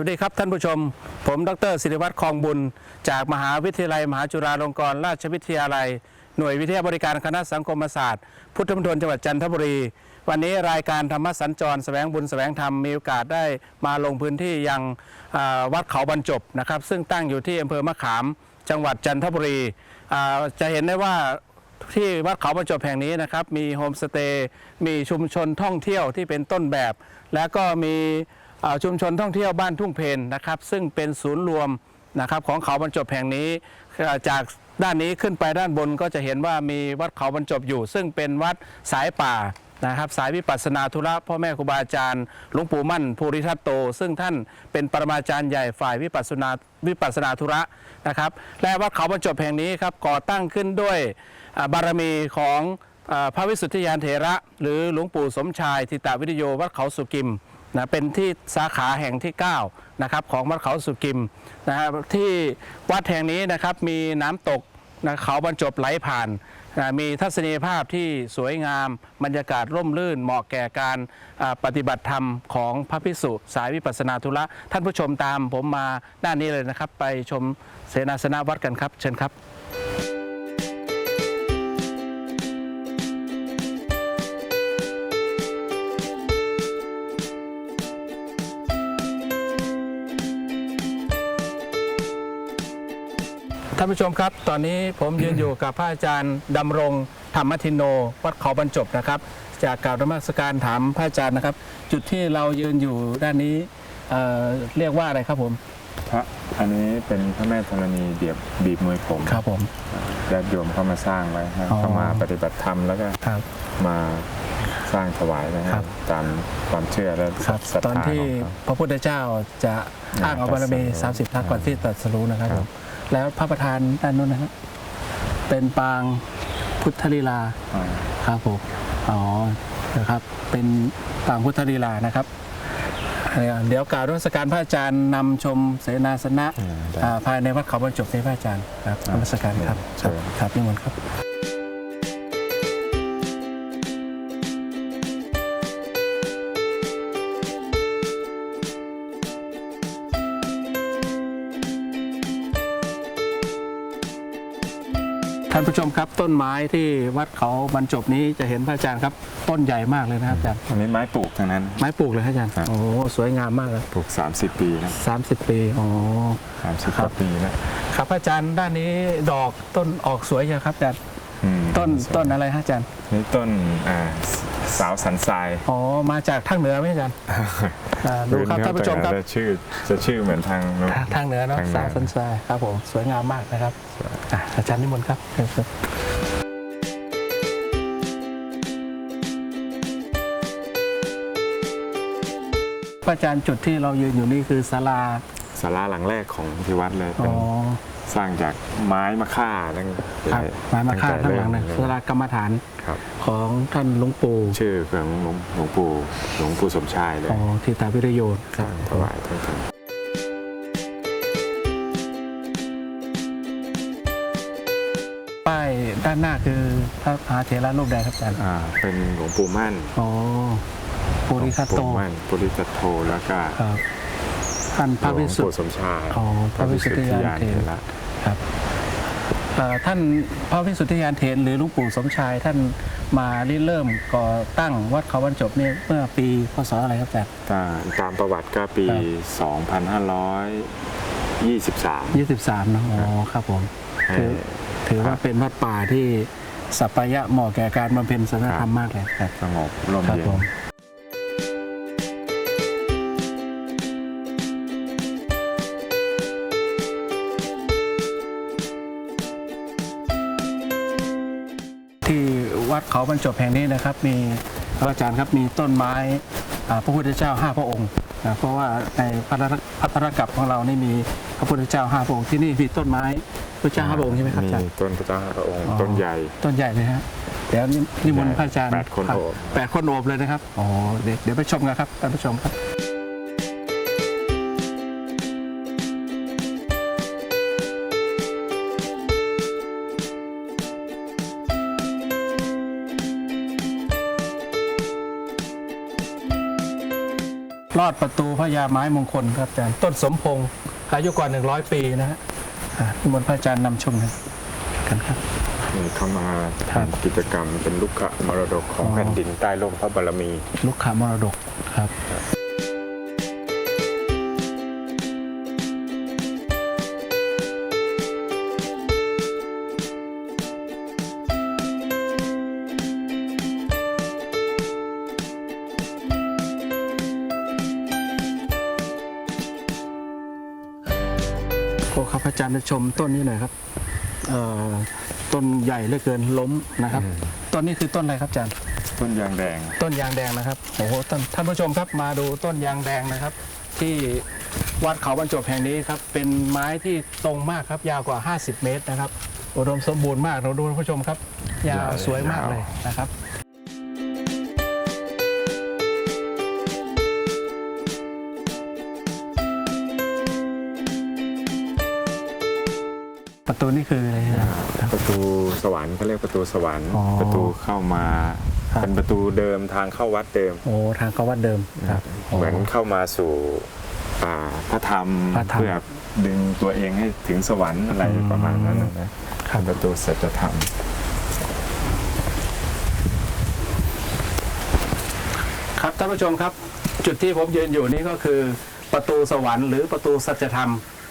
สวัสดีครับท่านผู้ชม ผมดรศิริวัตรคลองบุญ จากมหาวิทยาลัย มหาจุฬาลงกรณราชวิทยาลัย หน่วยวิทยาบริการคณะสังคมศาสตร์ พุทธมณฑลจังหวัดจันทบุรี วันนี้รายการธรรมสัญจรแสวงบุญแสวงธรรมมีโอกาสได้มาลงพื้นที่ยังวัดเขาบรรจบนะครับซึ่งตั้งอยู่ที่อำเภอมะขามจังหวัดจันทบุรีจะเห็นได้ว่าที่วัดเขาบรรจบแห่งนี้นะครับมีโฮมสเตย์มีชุมชนท่องเที่ยวที่เป็นต้นแบบ แล้วก็มี ชุมชนท่องเที่ยวบ้านทุ่งเพนนะครับซึ่งเป็นศูนย์รวมนะครับของเขาบรรจบแห่งนี้จากด้านนี้ขึ้นไปด้านบนก็จะเห็นว่ามีวัดเขาบรรจบอยู่ ซึ่งเป็นวัดสายป่านะครับสายวิปัสนาธุระพ่อแม่ครูบาอาจารย์หลวงปู่มั่นภูริทัตโต ซึ่งท่านเป็นปรมาจารย์ใหญ่ฝ่ายวิปัสนาวิปัสนาธุระนะครับ และวัดเขาบรรจบแห่งนี้ครับก่อตั้งขึ้นด้วยบารมีของพระวิสุทธิยานเถระ หรือหลวงปู่สมชายทิตาวิทโยวัดเขาสุกิม นะเป็นที่สาขาแห่งที่9นะครับของวัดเขาสุกิมนะครับที่วัดแห่งนี้นะครับมีน้ำตกนะเขาบรรจบไหลผ่านนะมีทัศนียภาพที่สวยงาม บรรยากาศร่มรื่น เหมาะแก่การปฏิบัติธรรมของพระภิกษุสายวิปัสสนาธุระ ท่านผู้ชมตามผมมาด้านนี้เลยนะครับ ไปชมเสนาสนะวัดกันครับ เชิญครับ ท่านผู้ชมครับ ตอนนี้ผมยืนอยู่กับพระอาจารย์ดำรงธรรมทินโน วัดเขาบรรจบนะครับ จากกล่าวนมัสการถามพระอาจารย์นะครับ จุดที่เรายืนอยู่ด้านนี้เอ่อเรียกว่าอะไรครับผมพระอันนี้เป็นพระแม่ธรณีเบียบบีบมวยผมครับผม ญาติโยมเข้ามาสร้างไว้ฮะอ๋อ เข้ามาปฏิบัติธรรมแล้วก็ครับ มาสร้างถวายนะฮะครับ ตามความเชื่อและครับศรัทตอนธาที่ของเขา พระพุทธเจ้าจะอ้างเอาบารมีตรัสรู้30 ทักก่อนที่ตรัสรู้นะครับคผรับม แล้วพระประธานด้านนู้นนะครับเป็นปางพุทธลีลาอ่าครับผมอ๋อนะครับ เป็นปางพุทธลีลานะครับเอ่อเดี๋ยวกล่าวนมัสการพระอาจารย์นำชมเสนาสนะอืมได้อ่าภายในวัดเขาบรรจบที่พระอาจารย์ครับนมัสการครับเชิญครับนิมนต์ครับานผู้ชมครับต้นไม้ที่วัดเขาบรรจบนี้จะเห็นพระอาจารย์ครับต้นใหญ่มากเลยนะครับอาจารย์อันนี้ไม้ปลูกทั้งนั้น ไม้ปลูกเลยครับอาจารย์ครับ โอ้สวยงามมากเลยปลูก 30 ปีนะสามสิบปีอ๋อ30ครักบว่าปีแล้วครับอาจารย์ด้านนี้ดอกต้นออกสวยใช่ครับอาจารย์อืมต้นต้นอะไรฮะอาจารย์ นี่ต้นอ่า สาวสันทราย อ๋อ มาจากทางเหนือไหมอาจารย์อ่าดูครับท่านผู้ชมครับ จะชื่อจะชื่อเหมือนทางนู้น ทางเหนือเนาะทางเหนือ สาวสันทรายครับผมสวยงามมากนะครับอะอาจารย์นิมนต์ครับเชิญครับ พระอาจารย์จุดที่เรายืนอยู่นี่คือศาลา ศาลาหลังแรกของที่วัดเลยอ๋เป็อนสร้างจากไม้มะค่าตั้งครับไม้มะค่าตั้ข้างหลังนะแต่ศาเริ่มลากรรมฐานครับ ของท่านหลวงปู่ชื่อของหลวงหลวงปู่หลวงปู่สมชายเลยอ๋อทิตาวิริโยนสร้างถวายทั้งทั้งป้ายด้านหน้าคือพระมหาเถระรูปใดครับอาจารย์อ่าเป็นหลวงปู่มั่นอ๋อปุริคาหลวงโตปู่มั่นปุริคัตโทแล้วก็ครับ ท่านพระวิสุทหลวงธิ์ปู่สมชายอ๋อพระวิสุทธิยานเถระระครับเอ่อท่านพระวิสุทธิยานเถรหรือหลุงปู่สมชายท่านมาริเริ่มก่อตั้งวัดเขาบรรจบเนี่ยเมื่อปีพศอะไรครับอาจารย์ตามตามประวัติก็ปี 2523 23เนอะอ๋อครับผมให้ถือถือว่าเป็นวัดป่าที่สัปปายะเหมาะแก่การบำเพ็ญสนธรรมมากเลยครับสงบร่มครับเย็น เขาบรรจบแห่งนี้นะครับ มีพระอาจารย์ครับมีต้นไม้อ่าพระพุทธเจ้าห้าพระองค์นะเพราะว่าในพัทธพัทธกับของเรานี่มีพระพุทธเจ้าห้าพระองค์ที่นี่มีต้นไม้พระเจ้าห้าพระองค์ใช่ไหมครับอาจารย์มีต้นพระเจ้าพระองค์อ๋อต้นใหญ่ต้นใหญ่เลยฮะเดี๋ยวนินิมนต์พระอาจารย์แปดคนรับโอบแปดคนโอบเลยนะครับอ๋อเดี๋ยวเดี๋ยวไปชมกันครับท่านผู้ชมครับ ลอดประตูพญาไม้มงคลครับอาจารย์ต้นสมพงษ์อายุกว่า 100 ปีนะฮะอ่านิมนต์พระอาจารย์นำชมนะกันครับนี่เข้ามาครับทำกิจกรรมเป็นลูกขะมรดกของอ๋อแผ่นดินใต้ร่มพระบารมี ลูกขามรดกครับ อ้ครับอาจารย์จะชมต้นนี้หน่อยครับเอ่อต้นใหญ่เหลือเกินล้มนะครับ ต้นนี้คือต้นอะไรครับอาจารย์ ต้นยางแดง ต้นยางแดงนะครับโอ้โหท่านท่านผู้ชมครับมาดูต้นยางแดงนะครับ ที่วัดเขาบรรจบแห่งนี้ครับเป็นไม้ที่ตรงมากครับยาวกว่า 50 เมตรนะครับ อุดมสมบูรณ์มากเราดูท่านผู้ชมครับ ยาวสวยมากเลยนะครับ ประตูนี่คืออะไรนะครับประตูสวรรค์เขาเรียกประตูสวรรค์อ๋อประตูเข้ามาครับ เป็นประตูเดิมทางเข้าวัดเดิม โอ้ทางเข้าวัดเดิมครับเหมือนเข้ามาสู่อ่าพระธรรมพระธรรมเพื่อดึงตัวเองให้ถึงสวรรค์อะไรอืมประมาณนั้นนะนะครับประตูสัจธรรม ครับท่านผู้ชมครับ จุดที่ผมยืนอยู่นี่ก็คือประตูสวรรค์หรือประตูสัจธรรม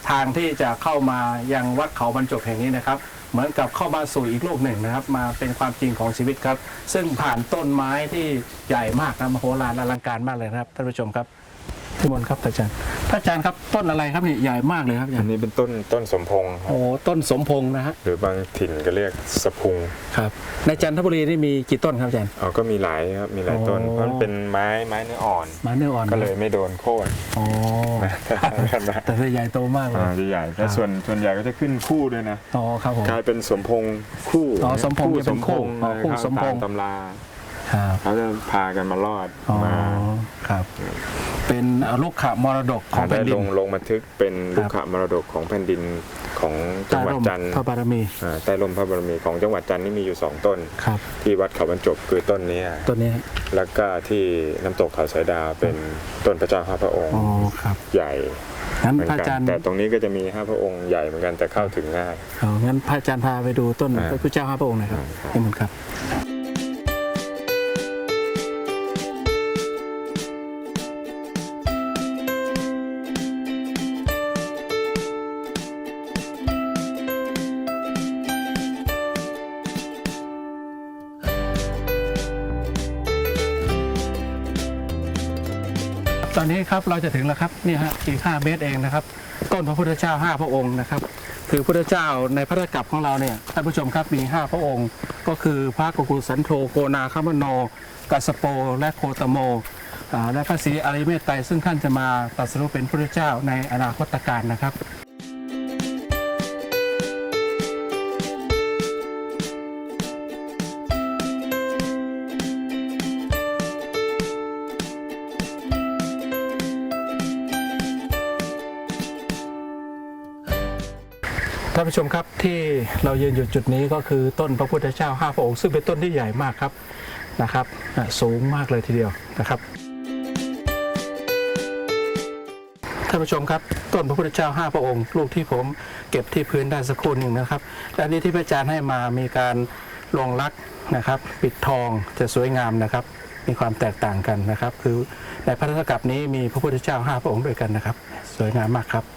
ทางที่จะเข้ามายังวัดเขาบรรจบแห่งนี้นะครับ เหมือนกับเข้ามาสู่อีกโลกหนึ่งนะครับ มาเป็นความจริงของชีวิตครับ ซึ่งผ่านต้นไม้ที่ใหญ่มากนะมโหฬารอลังการมากเลยนะครับท่านผู้ชมครับ พี่มนต์ครับอาจารย์พระอาจารย์ครับต้นอะไรครับนี่ใหญ่มากเลยครับอาจาอัรนย์นี้เป็นต้นต้นสมพงษ์ครับโอ้ต้นสมพงษ์นะฮะหรือบางถิ่นก็เรียกสะพุงครับในจันทบุรีนี่มีกี่ต้นครับอาจารย์ เอาก็มีหลายครับมีหลายต้นโอ้เพราะมันเป็นไม้ไม้เนื้ออ่อนไม้เนื้ออ่อนก็เลยไม่โดนโค่นอ๋อแต่ใหญ่โตมากเลย อ่าใหญ่ๆครัแต่บส่วนส่วนใหญ่ก็จะขึ้นคู่ด้วยนะ อ๋อครับผม กลายเป็นสมพงษ์คู่อ๋อสมพงษ์คู่จะเป็นคู่อ๋อคู่นะครับสมพงษ์ ตามตำราครับเขาจะพากันมารอดอ๋อมาครับ เป็นลูกขามรดกของได้แผ่นดิลนงลงบันทึกเป็นลูกขมรดกของแผ่นดินของจังหวัดร่มจันทร์พระบารมีอ่าใต้ร่มพระบารมีของจังหวัดจันทร์นี่มีอยู่สองต้นครับที่วัดเขาบรรจบคือต้นนี้ตัวนี้ฮะแล้วก็ที่น้ำตกเขาสายดาวเป็นต้นพระเจ้าห้าพระองค์อ๋อครับใหญ่งั้นเหมือนพระกัอาจารย์แต่ตรงนี้ก็จะมีห้าพระองค์ใหญ่เหมือนกันแต่เข้าถึงง่ายอ๋องั้นพระอาจารย์พาไปดูต้นอ่าพระพุทธเจ้าห้าพระองค์หนะครับอ่านี่มันครับ นนี้ครับเราจะถึงแล้วครับนี่ฮะอีก5เมตรเองนะครับ ต้นพระพุทธเจ้า 5 พระองค์นะครับคือพุทธเจ้าในพระกัปของเราเนี่ยท่านผู้ชมครับมี 5 พระองค์ ก็คือพระกุกุสันโธโกนาคามโนกัสโป และโคตโมและพระศรีอริเมตไตรซึ่งท่านจะมาตรัสรู้เป็นพระเจ้าในอนาคตการนะครับ ท่านผู้ชมครับที่เรายืนอยู่จุดนี้ก็คือต้นพระพุทธเจ้าห้าพระองค์ซึ่งเป็นต้นที่ใหญ่มากครับนะครับสูงมากเลยทีเดียวนะครับท่านผู้ชมครับต้นพระพุทธเจ้าห้าพระองค์ลูกที่ผมเก็บที่พื้นได้สักครู่หนึ่งนะครับและนี้ที่พระอาจารย์ให้มามีการลงลักนะครับ ปิดทองจะสวยงามนะครับ มีความแตกต่างกันนะครับ คือในพระธกัปนี้มีพระพุทธเจ้าห้าพระองค์ด้วยกันนะครับ สวยงามมากครับ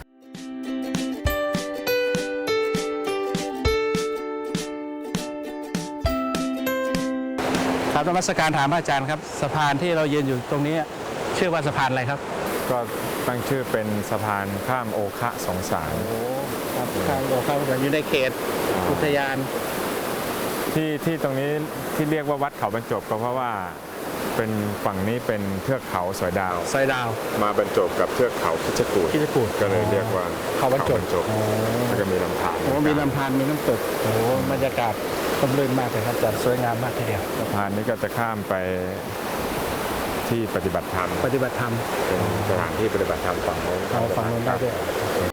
ครับนมัสการถามพระอาจารย์ครับสะพานที่เรายืนอยู่ตรงนี้ชื่อว่าสะพานอะไรครับ ก็ตั้งชื่อเป็นสะพานข้ามโอคะสงสารโอ้ครับข้างโลข้างอยู่ในเขตอุทยาน ที่ที่ตรงนี้ที่เรียกว่าวัดเขาบรรจบก็เพราะว่า เป็นฝั่งนี้เป็นเทือกเขาสวยดาวซอยดาวมาบรรจบกับเทือกเขาพิชกูดที่จะกูด ก็เลยเรียกว่าเขาบรรจบจบโอ้แล้วก็มีลำธารโหมีลำธารมีน้ำตกโอ้โหบรรยากาศร่มรื่นมากเลยครับอาจารย์สวยงามมากทีเดียวสะพานนี้ก็จะข้ามไปที่ปฏิบัติธรรมปฏิบัติธรรมเป็นสถานที่ปฏิบัติธรรมฝั่งโน้นเอาฝั่งโน้นได้ด้วย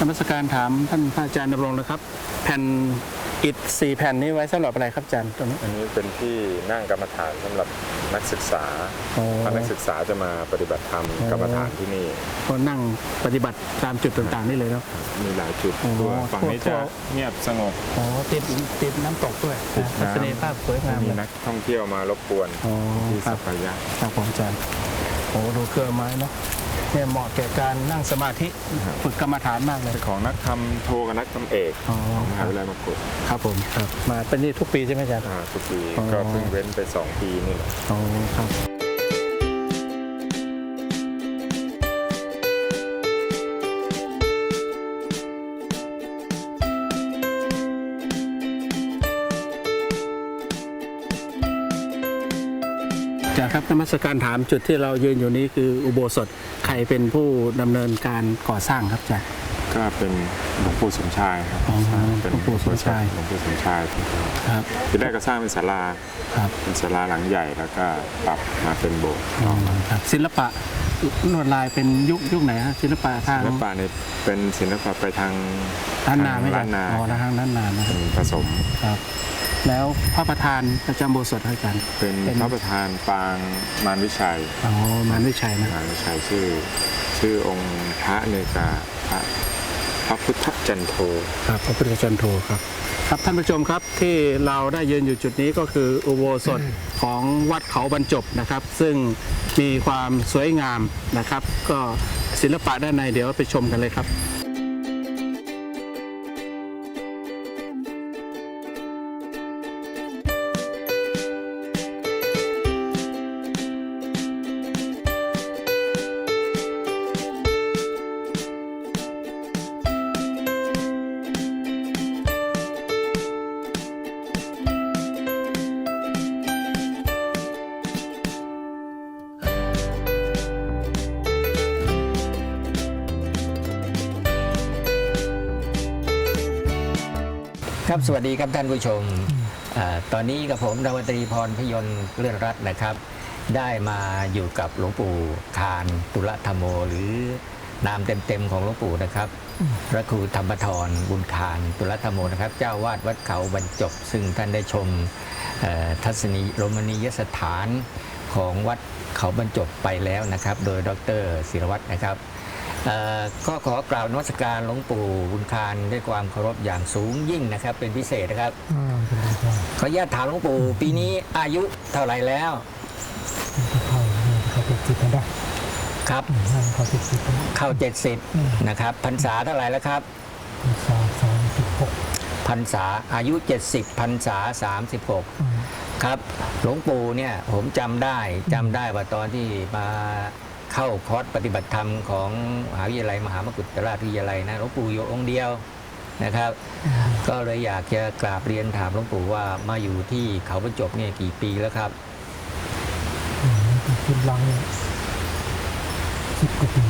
รมสการถามท่านพระอาจารย์ดำรงนะครับ แผ่นอิฐสี่แผ่นนี้ไว้สำหรับอะไรครับอาจารย์ตรงนี้ อันนี้เป็นที่นั่งกรรมฐานสำหรับนักศึกษาโอ้ถ้านักศึกษาจะมาปฏิบัติธรรมโอ้กรรมฐานที่นี่ ก็นั่งปฏิบัติตามจุดต่างๆนี่เลยเนาะ มีหลายจุดโอ้ตัวฝั่งนี้ทั่จะว เงียบสงบอ๋อติดติดน้ำตกด้วยติดทัน้ำศนียภาพสวยงามมีเลยนักท่องเที่ยวมารบกวนอ๋อที่ครัสับพยะ ครับผมอาจารย์โอ้ดูเครือไม้เนาะ เนี่ยเหมาะแก่การนั่งสมาธิฝึกกรรมฐานมากเลยเป็นของนักทำโทกับนักทำเอกอ๋อของมคหารับวิทยาลัยมงกุฎครับผมครับมาเป็นนี่ทุกปีใช่ไหมอาจารย์อ่าทุกปีอ๋อก็เพิ่งเว้นไปสองปีนี่แหละอ๋อครับ จารย์ครับนมัสการถามจุดที่เรายืนอยู่นี้คืออุโบสถใครเป็นผู้ดำเนินการก่อสร้างครับอาจารย์ก็เป็นหลวงปู่สมชายครับอ๋อเป็นหลวงปู่สมชาย หลวงปู่สมชายครับ ที่แรกก็สร้างเป็นศาลาครับเป็นศาลาหลังใหญ่แล้วก็ปรับมาเป็นโบสถ์อ๋อครับ ศิลปะลวดลายเป็นยุคยุคไหนฮะศิลปะทางศิลปะเนี่ยเป็นศิลปะไปทางล้านนาไหมล้านนาอ๋อทางล้านนานะคเป็รับนผสมครับ แล้วพระประธานประจำโบสถ์อาจารย์เป็นเป็นพระประธานปางมารวิชัยอ๋อมานวิชัยนะมารวิชัยชื่อ ชื่อองค์พระเนกาพระพระพุทธจันโทครับพระพุทธจันโทครับ ครับท่านผู้ชมครับที่เราได้ยืนอยู่จุดนี้ก็คืออุโบสถของวัดเขาบรรจบนะครับ ซึ่งมีความสวยงามนะครับ ก็ศิลปะด้านในเดี๋ยวไปชมกันเลยครับ ครับสวัสดีครับท่านผู้ชมอตอนนี้กับผมดาวตรีพรพยนต์เลื่อนรัตน์นะครับ ได้มาอยู่กับหลวงปู่คานตุลธรรมโม หรือนามเต็มๆของหลวงปู่นะครับ พระครูธรรมทรบุญคานตุลธรรมโมนะครับ เจ้าวาดวัดเขาบรรจบ ซึ่งท่านได้ชมทัศนีรมณียสถานของวัดเขาบรรจบไปแล้วนะครับ โดยดรศิรวัตรนะครับ ก็ขอกล่าวนมัสการหลวงปู่บุญคารด้วยความเคารพอย่างสูงยิ่งนะครับ เป็นพิเศษนะครับอ่าเป็นไปได้ขออนุญาตถามหลวงปู่ปีนี้อายุเท่าไหร่แล้วที่เข้าเนี่ยเขาติดจิตกันได้ครับนั่นเขาติดจิตกันเข้า70นะครับพรรษาเท่าไหร่แล้วครับสามสามสิบหกพรรษาอายุ70พรรษา36อืมครับหลวงปู่เนี่ยผมจำได้จำได้ว่าตอนที่มา เข้าคอร์สปฏิบัติธรรมของมหาวิทยาลัย มหามกุฏราชวิทยาลัยนะหลวงปู่อยู่องค์เดียวนะครับ ก็เลยอยากจะกราบเรียนถามหลวงปู่ว่ามาอยู่ที่เขาบรรจบเนี่ยกี่ปีแล้วครับอืมที่คิดลังเนี่ยสิบกว่าปี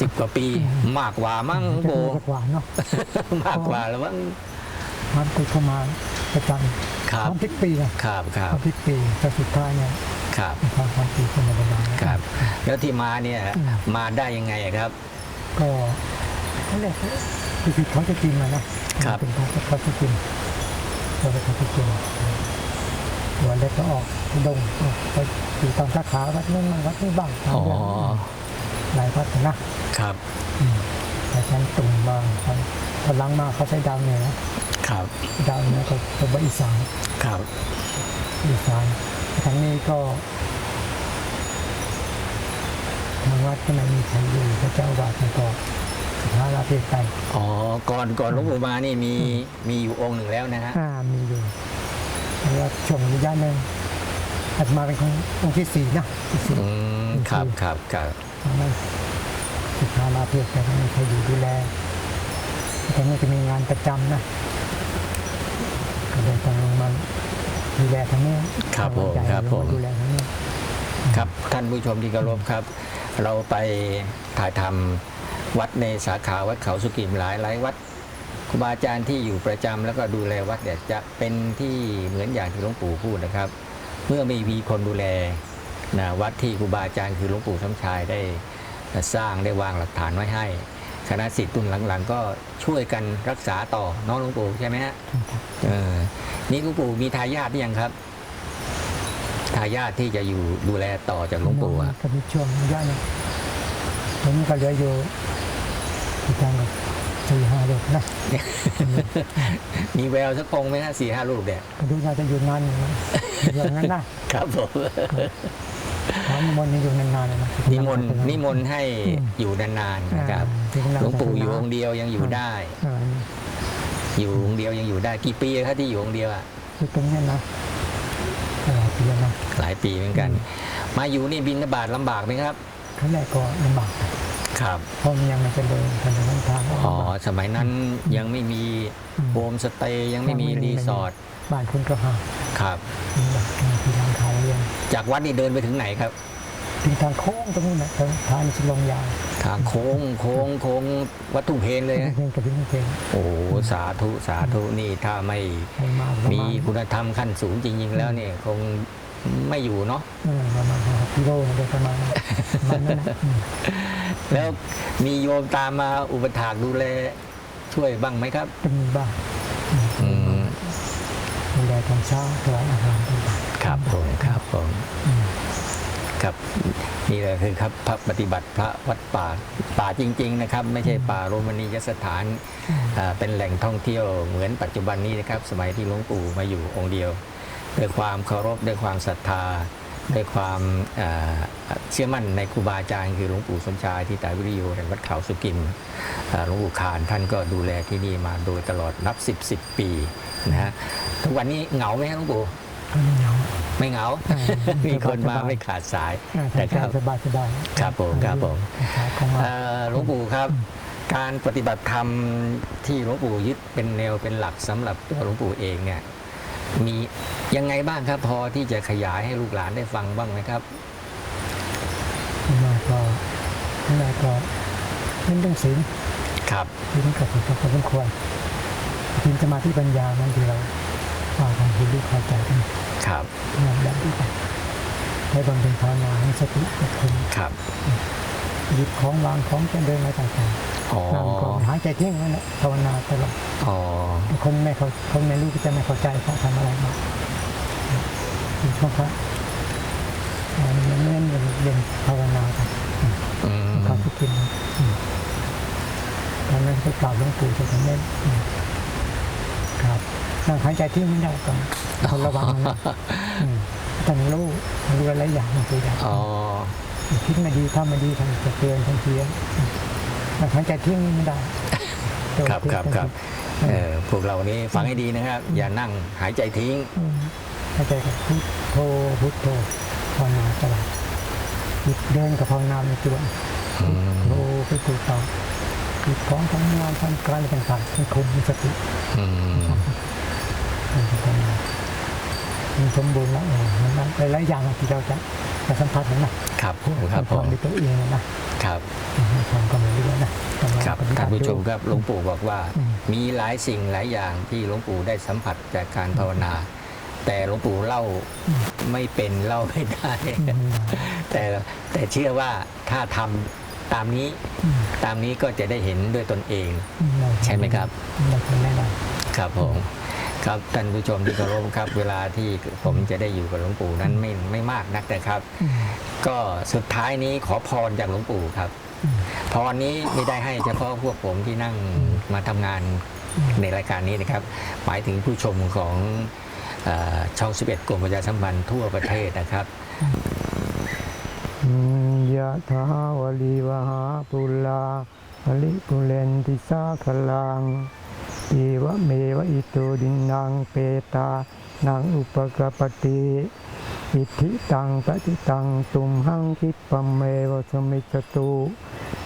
สิบกว่าปี มากกว่ามั้งหลวงจะปู่มีกว่าเนาะมากกว่าแล้วมั้งมันไปเข้ามาประจครับำทำพลิกปีนะครับครับทำพลิกปีแต่สุดท้ายเนี่ยครับทำทำปีคนธรรมดาครับ แล้วที่มาเนี่ยมาได้ยังไงอะครับ ก็เขาเรียกคือคือเขาจะกินมานะครับเป็นเขาเขาจะกินเราไปเขาจะกินวันเล็กก็ออกดงออกไปอยู่ตามสาขาวัดนู้นบ้างวัดนี้บ้างตามอ๋อเรื่องหลายวัดนะครับอืมแต่ฉันตุ่มบางฉันพลังมาเขาใช้ดาวเหนือนะครับดาวเหนือก็เป็นว่าอีสานครับอีสานทางนี้ก็ทางวัดก็ไม่มีใครอยู่พระเจ้าอาวาดท่านก็สุดท้ายลาเพศไปอ๋อ ก่อนก่อนหลวงปู่มานี่มีมีอยู่องค์หนึ่งแล้วนะฮะอ่ามีอยู่แล้วช่วงระยะหนึ่งอาตมาเป็นขององค์ที่สี่นะที่สี่อืมครับครับครับทางนั้นสุดท้ายลาเพศไปไม่มีใครอยู่ดูแลแต่นี่จะมีงานประจำนะก็เลยต้องลงมาดูแลทางนี้ครับผมทางวัดใหญ่ครับผมลงาดูแลทางนี้ ครับท่านผู้ชมที่เคารพครับ เราไปถ่ายทำวัดในสาขาวัดเขาสุกิมหลายหลายวัดครูบาอาจารย์ที่อยู่ประจำแล้วก็ดูแลวัดเนี่ยจะเป็นที่เหมือนอย่างที่หลวงปู่พูดนะครับ เมื่อไม่มีคนดูแลนะวัดที่ครูบาอาจารย์คือหลวงปู่สมชายได้สร้างได้วางหลักฐานไว้ให้คณะสิทธิ์รุ่นหลังๆ ก็ช่วยกันรักษาต่อน้องหลวงปู่ใช่ไหมฮะเออนี่หลวงปู่มีทายาทหรือยังครับ ทายาทที่จะอยู่ดูแลต่อจากหลวงปู่อะก็มีช่วงระยะหนึงผมก็เหลืออยู่ที่ทางกับสี่ห้าลูกนะมีแววสักองค์ไหมฮะสี่ห้ารูปเนี่ยก็ดูน่าจะอยู่นานอยู่นะอย่างนั้นนะครับผมถามนิมนต์นี่อยู่นานๆเลยนะ นิมนต์นิมนต์ให้อยู่นานๆนะครับถึงนานหลวงปู่อยู่องค์เดียวยังอยู่ได้เอออยู่องค์เดียวยังอยู่ได้กี่ปีครับที่อยู่องค์เดียวอะคือตรงเนี้ยนะหลาย ปีแล้วนะหลายปีเหมือนกัน มาอยู่นี่บินบาตลำบากไหมครับครั้งแรกก็ลำบากครับเพราะมันยังไม่เจริญถนนทางอ๋อสมัยนั้นยังไม่มีโฮมสเตย์ยังไม่มีรีสอร์ทบ้านคนก็หาครับมีแบบมีที่ร้านขายเรียนจากวัดนี่เดินไปถึงไหนครับถึงทางโค้งตรงนู้นนะทางทางสิลงยาวทางโค้งโค้งโค้งวัดทุ่งเพนเลยนะเพลงกับเพลงเพลงโอ้โหสาธุสาธุนี่ถ้าไม่ให้มาประมีมาณคุณธรรมขั้นสูงจริง ๆ แล้วเนี่ยคง ไม่อยู่เนาะเออประมาณหกกิโลนะเดี๋ยวประมาณนั้นประมาณนั้นนะอืมแล้วมีโยมตามมาอุปถากดูแลช่วยบ้างไหมครับก็มีบ้างอืมดูแลตอนเช้าถวายอาหารต่างครับผมครับผมๆอืมครับนี่แหละคือครับพระปฏิบัติพระวัดป่าป่าจริง ๆ นะครับ ไม่ใช่ป่าโรมณียสถานอ่าเป็นแหล่งท่องเที่ยวเหมือนปัจจุบันนี้นะครับ สมัยที่หลวงปู่มาอยู่องค์เดียว ด้วยความเคารพด้วยความศรัทธาด้วยความอ่าเชื่อมั่นในครูบาอาจารย์คือหลวงปู่สมชายที่ตายวิริโยแห่งวัดเขาสุกินอ่าหลวงปู่ขานท่านก็ดูแลที่นี่มาโดยตลอดนับ 10 10 ปีนะฮะทุกวันนี้เหงาไหมครับหลวงปู่ก็ไม่เหงาไม่เหงาอ่ามีคนมาไม่ขาดสายอ่านะคทำรับสบายสบายครับผมครับผมขายของมาเอ่อหลวงปู่ครับ การปฏิบัติธรรมที่หลวงปู่ยึดเป็นแนวเป็นหลักสำหรับตัวหลวงปู่เองเนี่ย มียังไงบ้างครับ พอที่จะขยายให้ลูกหลานได้ฟังบ้างไหมครับมาก็มาก็เล่นเรื่องศีลครับศีลกับศีลก็พอสมควรศีลสมาธิปัญญามันที่เราว่ากันคือรู้เข้าใจกันครับงานแบบนี้ไปให้บำเพ็ญภาวนาให้สติกับคนครับ หยิบของวางของจะเดินอะไรต่างอ๋อๆนั่งก็หายใจทิ้งนั่นแหละภาวนาตลอดอ๋อคนไม่เขาคนไม่รู้ก็จะไม่เข้าใจเขาทำอะไรมาคือช่วงพระอ่าเน้นเน้นเรียนภาวนากันอืมเขาไปกินอืมตอนนั้นไปกราบหลวงปู่จะทำเน้นอืมครับนั่งหายใจทิ้งไม่ได้ก่อนคนระวังนะอืมต้องรู้รู้หลายอย่างบางทีอย่างอ๋อ คิดไม่ดีถ้าไม่ดีท่านจะเตือนทันทีอืมนั่งหายใจทิ้งนี่ไม่ได้ครับครับครับเออพวกเรานี้ฟังให้ดีนะครับ อย่านั่งหายใจทิ้งอืมหายใจกับพุทโธพุทโธภาวนาตลอดหยุดเดินกับภาวนาในตัวอืมโธไปสู่ต่อหยุดของทำงานทำการอะไรต่างๆให้คุมมีสติอื มมันจะเป็นมันสมบูรณ์แล้วเออมันนั้นหลายๆอย่างที่เราจะจะสัมผัสมันนะครับผมครับคผวามมในตัวเองนะครับให้ความก็ไม่รู้นะต้องลองครับปฏิบัท่านติผู้ชมดูครับหลวงปู่บอกว่าอืมมีหลายสิ่งหลายอย่างที่หลวงปู่ได้สัมผัสจากการภาวนา แต่หลวงปู่เล่าไม่เป็นเล่าไม่ได้อืมแต่แต่เชื่อว่าถ้าทำตามนี้อืมตามนี้ก็จะได้เห็นด้วยตนเองอืด้ใช่ไหมครับได้ผลแน่นอนครับผม ครับท่านผู้ชมที่เคารพครับ เวลาที่ผมจะได้อยู่กับหลวงปู่นั้นไม่ไม่มากนักนะครับ ก็สุดท้ายนี้ขอพรจากหลวงปู่ครับ พรนี้ไม่ได้ให้เฉพาะพวกผมที่นั่งมาทำงานในรายการนี้นะครับ หมายถึงผู้ชมของช่อง 11 กรมประชาสัมพันธ์ทั่วประเทศนะครับยะถาวลีวหาปุลาลิปุเรนติสาคลัง เอวะเมวะอิโตดินังเปตานังอุปกปปติอิทธิตังปฏิตังตุมหังคิปเมวะสมิจตุ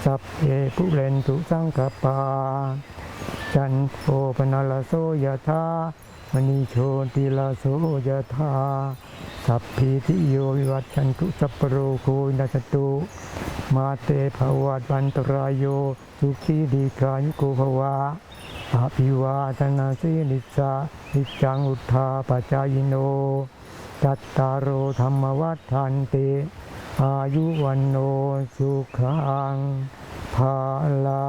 สัพเพปุเรนตุสังกปาจันโทปนลโสยะธามณีโชติลาโสยะธาสัพพิติโยวิวัตชันตุสัพโรโควินัสตุมาเตภวัตวันตรายโยสุขีดีกายุโกภวะ อาภิวาทนาสีนิสานิจังอุทธาปจายโน จัตตารโอธรรมวัฏทันติ อายุวันโนสุขังภาลา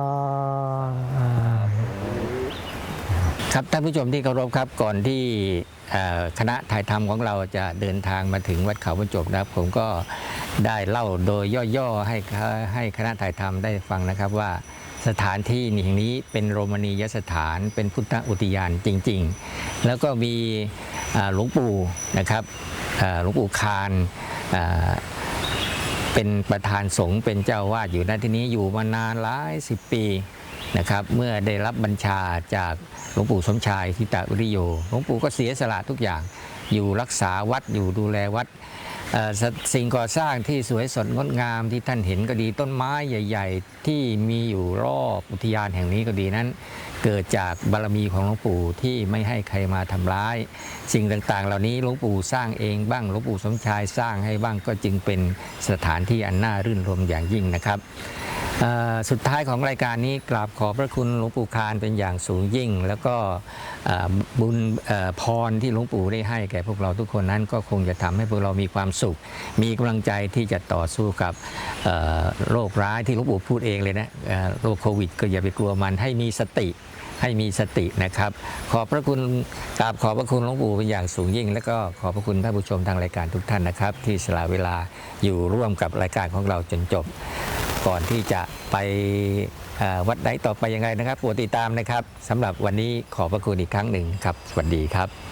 ครับท่านผู้ชมที่เคารพครับก่อนที่คณะถ่ายทำของเราจะเดินทางมาถึงวัดเขาบรรจบนะครับ ผมก็ได้เล่าโดยย่อๆให้ให้คณะถ่ายทำได้ฟังนะครับว่า สถานที่แห่งนี้เป็นโรมณียสถาน เป็นพุทธอุทยานจริง ๆ แล้วก็มีหลวงปู่นะครับหลวงปู่คานเป็นประธานสงฆ์เป็นเจ้าวาดอยู่ณที่นี้อยู่มานานหลายสิบปีนะครับเมื่อได้รับบัญชาจากหลวงปู่สมชายทิตาอุริโยหลวงปู่ก็เสียสละทุกอย่างอยู่รักษาวัดอยู่ดูแลวัด สิ่งก่อสร้างที่สวยสดงดงามที่ท่านเห็นก็ดีต้นไม้ใหญ่ ๆ ที่มีอยู่รอบอุทยานแห่งนี้ก็ดีนั้น เกิดจากบารมีของหลวงปู่ที่ไม่ให้ใครมาทำร้าย สิ่งต่างๆ เหล่านี้หลวงปู่สร้างเองบ้างหลวงปู่สมชายสร้างให้บ้างก็จึงเป็นสถานที่อันน่ารื่นรมอย่างยิ่งนะครับ สุดท้ายของรายการนี้กราบขอบพระคุณหลวงปู่คานเป็นอย่างสูงยิ่ง แล้วก็บุญพรที่หลวงปู่ได้ให้แก่พวกเราทุกคนนั้นก็คงจะทำให้พวกเรามีความสุข มีกำลังใจที่จะต่อสู้กับโรคร้ายที่หลวงปู่พูดเองเลยนะโรคโควิด ก็อย่าไปกลัวมันให้มีสติให้มีสตินะครับ ขอบพระคุณกราบขอบพระคุณหลวงปู่เป็นอย่างสูงยิ่ง แล้วก็ขอบพระคุณท่านผู้ชมทางรายการทุกท่านนะครับ ที่สละเวลาอยู่ร่วมกับรายการของเราจนจบ ก่อนที่จะไปวัดไหนต่อไปยังไงนะครับโปรดติดตามนะครับสำหรับวันนี้ขอบพระคุณอีกครั้งหนึ่งครับ สวัสดีครับ